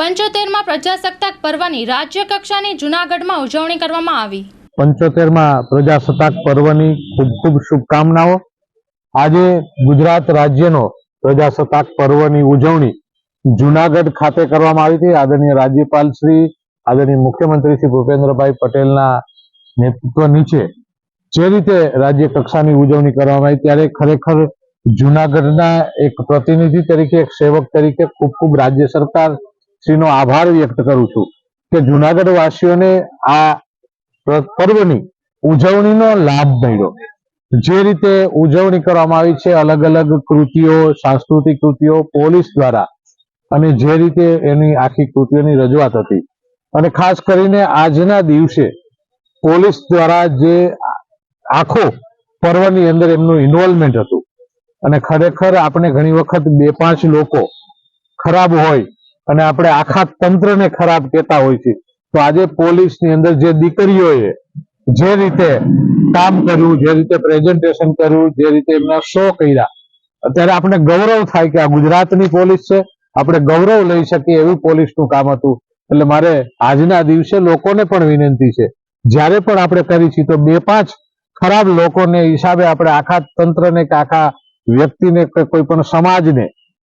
પંચોતેરમાં પ્રજાસત્તાક પર્વની રાજ્ય કક્ષાની જૂનાગઢમાં ઉજવણી કરવામાં આવી. પંચોતેરમાં પ્રજાસત્તાક પર્વની ખૂબ ખૂબ શુભકામનાઓ. આજે ગુજરાત રાજ્યનો પ્રજાસત્તાક પર્વની ઉજવણી જુનાગઢ ખાતે કરવામાં આવી હતી. આદરણીય રાજ્યપાલ શ્રી, આદરણીય મુખ્યમંત્રી શ્રી ભૂપેન્દ્રભાઈ પટેલના નેતૃત્વ નીચે જે રીતે રાજ્ય કક્ષાની ઉજવણી કરવામાં આવી ત્યારે ખરેખર જુનાગઢના એક પ્રતિનિધિ તરીકે, એક સેવક તરીકે ખૂબ ખૂબ રાજ્ય સરકાર શ્રીનો આભાર વ્યક્ત કરું છું કે જુનાગઢ વાસીઓને આ પર્વની ઉજવણીનો લાભ મળ્યો. જે રીતે ઉજવણી કરવામાં આવી છે અલગ અલગ કૃતિઓ, સાંસ્કૃતિક કૃતિઓ, પોલીસ દ્વારા, અને જે રીતે એની આખી કૃતિઓની રજૂઆત હતી. અને ખાસ કરીને આજના દિવસે પોલીસ દ્વારા જે આખો પર્વની અંદર એમનું ઇન્વોલ્વમેન્ટ હતું. અને ખરેખર આપણે ઘણી વખત બે પાંચ લોકો ખરાબ હોય અને આપણે આખા તંત્રને ખરાબ કહેતા હોય છે. તો આજે પોલીસની અંદર જે દીકરીઓએ જે રીતે કામ કર્યું, જે રીતે પ્રેઝન્ટેશન કર્યું, જે રીતે એમના શો કર્યા, અત્યારે આપણે ગૌરવ થાય કે આ ગુજરાતની પોલીસ છે. આપણે ગૌરવ લઈ શકીએ એવું પોલીસનું કામ હતું. એટલે મારે આજના દિવસે લોકોને પણ વિનંતી છે. જ્યારે પણ આપણે કરી છીએ તો બે પાંચ ખરાબ લોકોને હિસાબે આપણે આખા તંત્રને કે આખા વ્યક્તિને કે કોઈ પણ સમાજને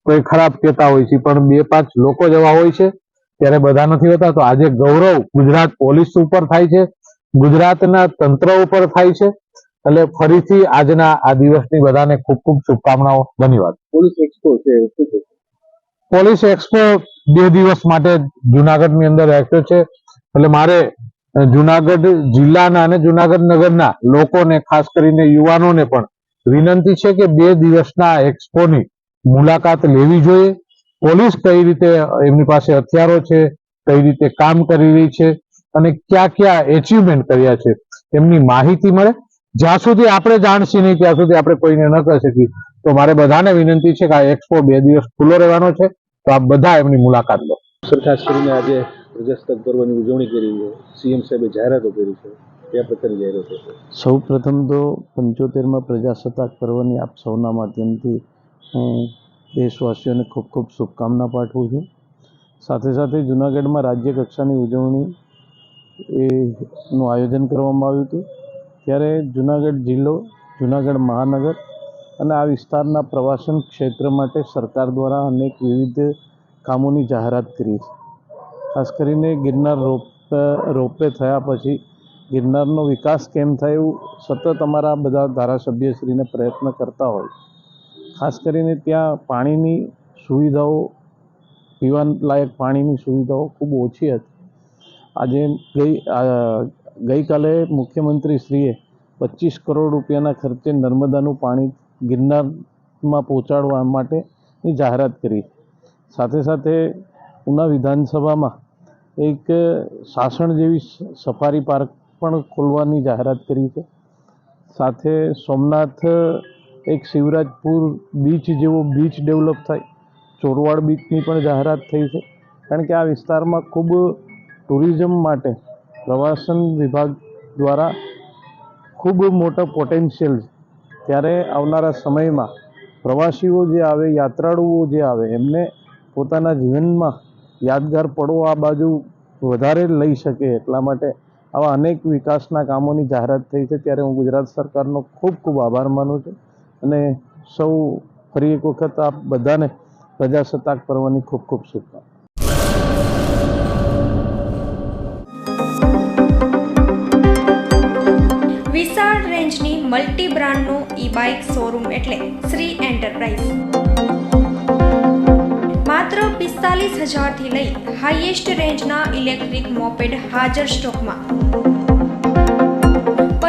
કોઈ ખરાબ કહેતા હોય છે પણ બે પાંચ લોકો જેવા હોય છે ત્યારે બધા નથી હોતા. તો આજે ગૌરવ ગુજરાત પોલીસ ઉપર થાય છે ગુજરાતના તંત્ર ઉપર થાય છે. એટલે ફરીથી આજના આ દિવસની બધાને ખૂબ ખૂબ શુભકામનાઓ. ધન્યવાદ. પોલીસ એક્સપો છે પોલીસ એક્સપો બે દિવસ માટે જુનાગઢની અંદર રાખ્યો છે. એટલે મારે જુનાગઢ જિલ્લાના અને જુનાગઢ નગરના લોકોને ખાસ કરીને યુવાનોને પણ વિનંતી છે કે બે દિવસના એક્સપોની મુલાકાત લેવી જોઈએ. પોલીસ કઈ રીતે એમની પાસે હથિયારો છે કઈ રીતે કામ કરી રહી છે અને ક્યાં ક્યાં એચિવમેન્ટ કર્યા છે એમની માહિતી મળે. જ્યાં સુધી આપણે જાણશી નહીં ત્યાં સુધી આપણે કોઈને ન કહી શકીએ. તો મારે બધાને વિનંતી છે કે આ એક્સપો બે દિવસ ખુલ્લો રહેવાનો છે. તો આપ બધા એમની મુલાકાત લો. સર ખાસ કરીને આજે પ્રજાસત્તાક પર્વની ઉજવણી કરી છે. સીએમ સાહેબે જાહેરાતો કરી છે. કયા પ્રકારની જાહેરાતો છે? સૌ પ્રથમ તો પંચોતેરમાં પ્રજાસત્તાક પર્વની આપ સૌના માધ્યમથી હું દેશવાસીઓને ખૂબ ખૂબ શુભકામના પાઠવું છું. સાથે સાથે જૂનાગઢમાં રાજ્ય કક્ષાની ઉજવણી એ નું આયોજન કરવામાં આવ્યું હતું. ત્યારે જૂનાગઢ જિલ્લો, જૂનાગઢ મહાનગર અને આ વિસ્તારના પ્રવાસન ક્ષેત્ર માટે સરકાર દ્વારા અનેક વિવિધ કામોની જાહેરાત કરી છે. ખાસ કરીને ગિરનાર રોપ, રોપવે થયા પછી ગિરનારનો વિકાસ કેમ થાય એવું સતત અમારા બધા ધારાસભ્યશ્રીને પ્રયત્ન કરતા હોય. ખાસ કરીને ત્યાં પાણીની સુવિધાઓ પીવા લાયક પાણીની સુવિધાઓ ખૂબ ઓછી હતી. આજે ગઈ ગઈકાલે મુખ્યમંત્રીશ્રીએ પચીસ કરોડ રૂપિયાના ખર્ચે નર્મદાનું પાણી ગિરનારમાં પહોંચાડવા માટેની જાહેરાત કરી. સાથે સાથે ઉના વિધાનસભામાં એક સાસણ જેવી સફારી પાર્ક પણ ખોલવાની જાહેરાત કરી છે. સાથે સોમનાથ એક શિવરાજપુર બીચ જેવો બીચ ડેવલપ થાય. ચોરવાડ બીચની પણ જાહેરાત થઈ છે. કારણ કે આ વિસ્તારમાં ખૂબ ટુરિઝમ માટે પ્રવાસન વિભાગ દ્વારા ખૂબ મોટો પોટેન્શિયલ છે. ત્યારે આવનારા સમયમાં પ્રવાસીઓ જે આવે, યાત્રાળુઓ જે આવે, એમને પોતાના જીવનમાં યાદગાર પડો આ બાજુ વધારે લઈ શકે એટલા માટે આવા અનેક વિકાસના કામોની જાહેરાત થઈ છે. ત્યારે હું ગુજરાત સરકારનો ખૂબ ખૂબ આભાર માનું છું. અને સૌ ફરી એક વખત આપ બધાને પ્રજાસત્તાક પર્વની ખૂબ ખૂબ શુભકામના. વિશાળ રેન્જની મલ્ટી બ્રાન્ડનો ઈ બાઇક શોરૂમ એટલે શ્રી એન્ટરપ્રાઇઝ માત્ર પિસ્તાલીસ હજારથી લઈ હાઈએસ્ટ રેન્જના ઇલેક્ટ્રિક મોપેડ હાજર સ્ટોકમાં